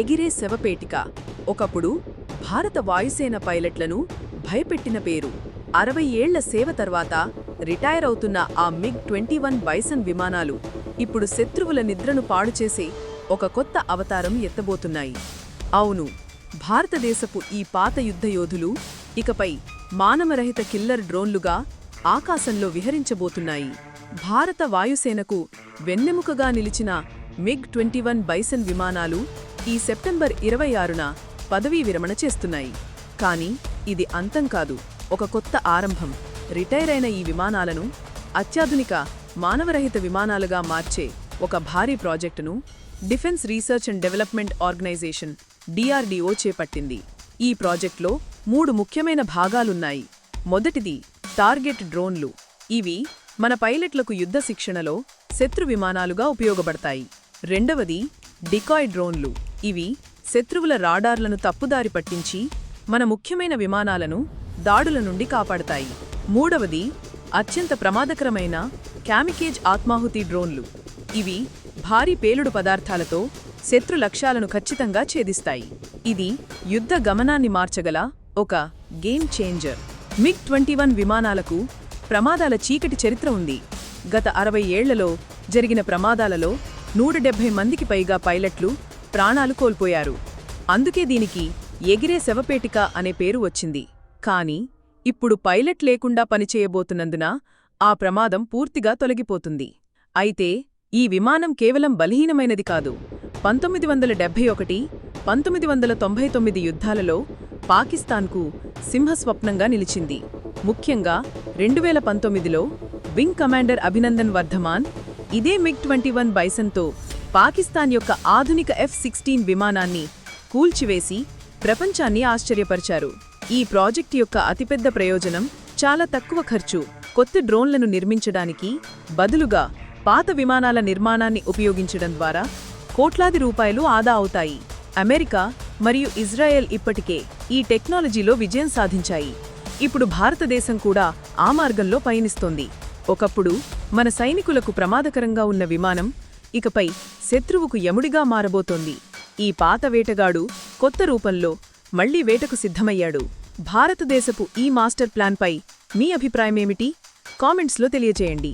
ఎగిరే శవపేటిక. ఒకప్పుడు భారత వాయుసేన పైలట్లను భయపెట్టిన పేరు. అరవై ఏళ్ళ సేవ తర్వాత రిటైర్ అవుతున్న ఆ మిగ్ ట్వంటీ వన్ బైసన్ విమానాలు ఇప్పుడు శత్రువుల నిద్రను పాడుచేసే ఒక కొత్త అవతారం ఎత్తబోతున్నాయి. అవును భారతదేశపు ఈ పాత యుద్ధ యోధులు ఇకపై మానవరహిత కిల్లర్ డ్రోన్లుగా ఆకాశంలో విహరించబోతున్నాయి. భారత వాయుసేనకు వెన్నెముకగా నిలిచిన మిగ్ ట్వంటీ వన్ బైసన్ విమానాలు ఈ సెప్టెంబర్ ఇరవై ఆరున పదవీ విరమణ చేస్తున్నాయి. కానీ ఇది అంతం కాదు ఒక కొత్త ఆరంభం. రిటైర్ అయిన ఈ విమానాలను అత్యాధునిక మానవరహిత విమానాలుగా మార్చే ఒక భారీ ప్రాజెక్టును defence research and development organisation DRDO చేపట్టింది. ఈ ప్రాజెక్టులో మూడు ముఖ్యమైన భాగాలున్నాయి. మొదటిది టార్గెట్ డ్రోన్లు. ఇవి మన పైలట్లకు యుద్ధ శిక్షణలో శత్రు విమానాలుగా ఉపయోగపడతాయి. రెండవది డికాయ్ డ్రోన్లు. ఇవి శత్రువుల రాడార్లను తప్పుదారి పట్టించి మన ముఖ్యమైన విమానాలను దాడుల నుండి కాపాడతాయి. మూడవది అత్యంత ప్రమాదకరమైన క్యామికేజ్ ఆత్మాహుతి డ్రోన్లు. ఇవి భారీ పేలుడు పదార్థాలతో శత్రు లక్ష్యాలను ఖచ్చితంగా ఛేదిస్తాయి. ఇది యుద్ధ గమనాన్ని మార్చగల ఒక game changer. MiG twenty one విమానాలకు ప్రమాదాల చీకటి చరిత్ర ఉంది. గత అరవై ఏళ్ళలో జరిగిన ప్రమాదాలలో నూట మందికి పైగా పైలట్లు ప్రాణాలు కోల్పోయారు. అందుకే దీనికి ఎగిరే శవపేటిక అనే పేరు వచ్చింది. కాని ఇప్పుడు పైలట్ లేకుండా పనిచేయబోతున్నందున ఆ ప్రమాదం పూర్తిగా తొలగిపోతుంది. అయితే ఈ విమానం కేవలం బలహీనమైనది కాదు. పంతొమ్మిది వందల డెబ్బై ఒకటి పంతొమ్మిది వందల తొంభై తొమ్మిది యుద్ధాలలో పాకిస్తాన్కు సింహస్వప్నంగా నిలిచింది. ముఖ్యంగా రెండు వేల పంతొమ్మిదిలో వింగ్ కమాండర్ అభినందన్ వర్ధమాన్ ఇదే మిగ్ ట్వంటీ వన్ బైసన్తో పాకిస్తాన్ యొక్క ఆధునిక ఎఫ్ సిక్స్టీన్ విమానాన్ని కూల్చివేసి ప్రపంచాన్ని ఆశ్చర్యపరిచారు. ఈ ప్రాజెక్ట్ యొక్క అతిపెద్ద ప్రయోజనం చాలా తక్కువ ఖర్చు కొత్త డ్రోన్లను నిర్మించడానికి బదులుగా పాత విమానాల నిర్మాణాన్ని ఉపయోగించడం ద్వారా కోట్లాది రూపాయలు ఆదా అవుతాయి. అమెరికా మరియు ఇజ్రాయెల్ ఇప్పటికే ఈ టెక్నాలజీలో విజయం సాధించాయి. ఇప్పుడు భారతదేశం కూడా ఆ మార్గంలో పయనిస్తోంది. ఒకప్పుడు మన సైనికులకు ప్రమాదకరంగా ఉన్న విమానం ఇకపై శత్రువుకు యముడిగా మారబోతోంది. ఈ పాత వేటగాడు కొత్త రూపంలో మళ్ళీ వేటకు సిద్ధమయ్యాడు. భారతదేశపు ఈ మాస్టర్ ప్లాన్పై మీ అభిప్రాయమేమిటి? కామెంట్స్లో తెలియజేయండి